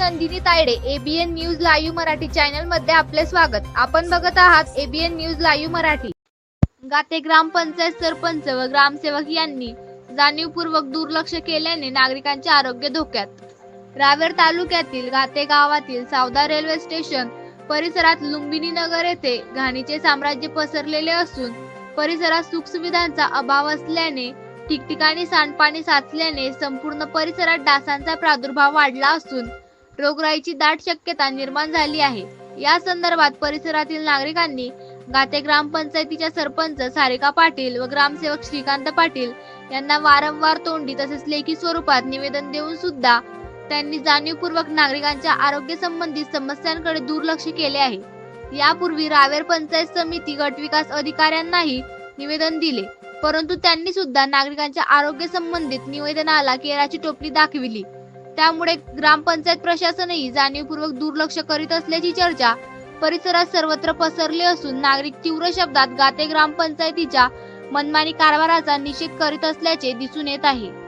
Nandini Taide ABN news live Marathi चॅनलमध्ये आपले स्वागत. आपण बघत आहात एबीएन न्यूज लाईव्ह मराठी. गाते ग्रामपंचायत सरपंच व ग्रामसेवक यांनी जाणीवपूर्वक दुर्लक्ष केल्याने नागरिकांचे आरोग्य धोक्यात. रावेर तालुक्यातील गाते गावातील सावदा रेल्वे स्टेशन परिसरात लुंबिनी नगर येथे घाणीचे साम्राज्य पसरलेले असून परिसरात सुखसुविधांचा अभाव असल्याने ठिकठिकाणी सांडपाणी साचल्याने संपूर्ण परिसरात डासांचा प्रादुर्भाव वाढला असून रोगराईची दाट शक्यता निर्माण झाली आहे. या संदर्भात परिसरातील नागरिकांनी गाते ग्रामपंचायतीच्या सरपंच सारिका पाटील व ग्रामसेवक श्रीकांत पाटील यांना वारंवार तोंडी तसेच लेखी स्वरूपात निवेदन देऊन सुद्धा त्यांनी जाणीवपूर्वक नागरिकांच्या आरोग्य संबंधित समस्यांकडे दुर्लक्ष केले आहे. यापूर्वी रावेर पंचायत समिती गटविकास अधिकाऱ्यांनाही निवेदन दिले परंतु त्यांनी सुद्धा नागरिकांच्या आरोग्य संबंधित निवेदनाला केराची टोपली दाखविली. त्यामुळे ग्रामपंचायत प्रशासनही जाणीवपूर्वक दुर्लक्ष करीत असल्याची चर्चा परिसरात सर्वत्र पसरली असून नागरिक तीव्र शब्दात गाते ग्रामपंचायतीच्या मनमानी कारभाराचा निषेध करीत असल्याचे दिसून येत आहे.